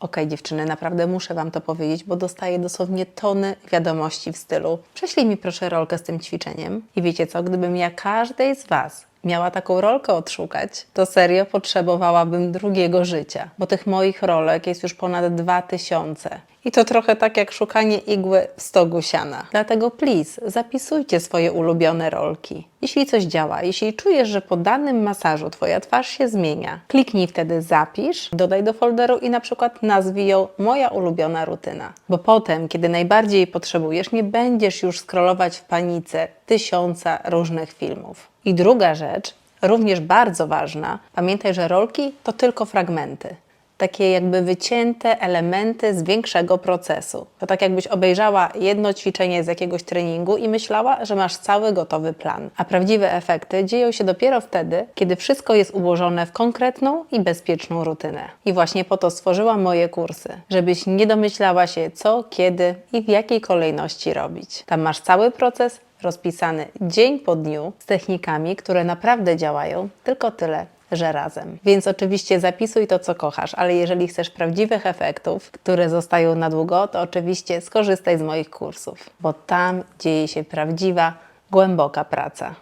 Okej, dziewczyny, naprawdę muszę Wam to powiedzieć, bo dostaję dosłownie tony wiadomości w stylu prześlij mi proszę rolkę z tym ćwiczeniem. I wiecie co, gdybym ja każdej z Was miała taką rolkę odszukać, to serio potrzebowałabym drugiego życia, bo tych moich rolek jest już ponad 2000. I to trochę tak jak szukanie igły w stogu siana. Dlatego please, zapisujcie swoje ulubione rolki. Jeśli coś działa, jeśli czujesz, że po danym masażu Twoja twarz się zmienia, kliknij wtedy zapisz, dodaj do folderu i na przykład nazwij ją moja ulubiona rutyna. Bo potem, kiedy najbardziej potrzebujesz, nie będziesz już scrollować w panice tysiąca różnych filmów. I druga rzecz, również bardzo ważna, pamiętaj, że rolki to tylko fragmenty takie jakby wycięte elementy z większego procesu. To tak jakbyś obejrzała jedno ćwiczenie z jakiegoś treningu i myślała, że masz cały gotowy plan. A prawdziwe efekty dzieją się dopiero wtedy, kiedy wszystko jest ułożone w konkretną i bezpieczną rutynę. I właśnie po to stworzyłam moje kursy, żebyś nie domyślała się co, kiedy i w jakiej kolejności robić. Tam masz cały proces rozpisany dzień po dniu z technikami, które naprawdę działają, tylko tyle, że razem. Więc oczywiście zapisuj to, co kochasz, ale jeżeli chcesz prawdziwych efektów, które zostają na długo, to oczywiście skorzystaj z moich kursów, bo tam dzieje się prawdziwa, głęboka praca.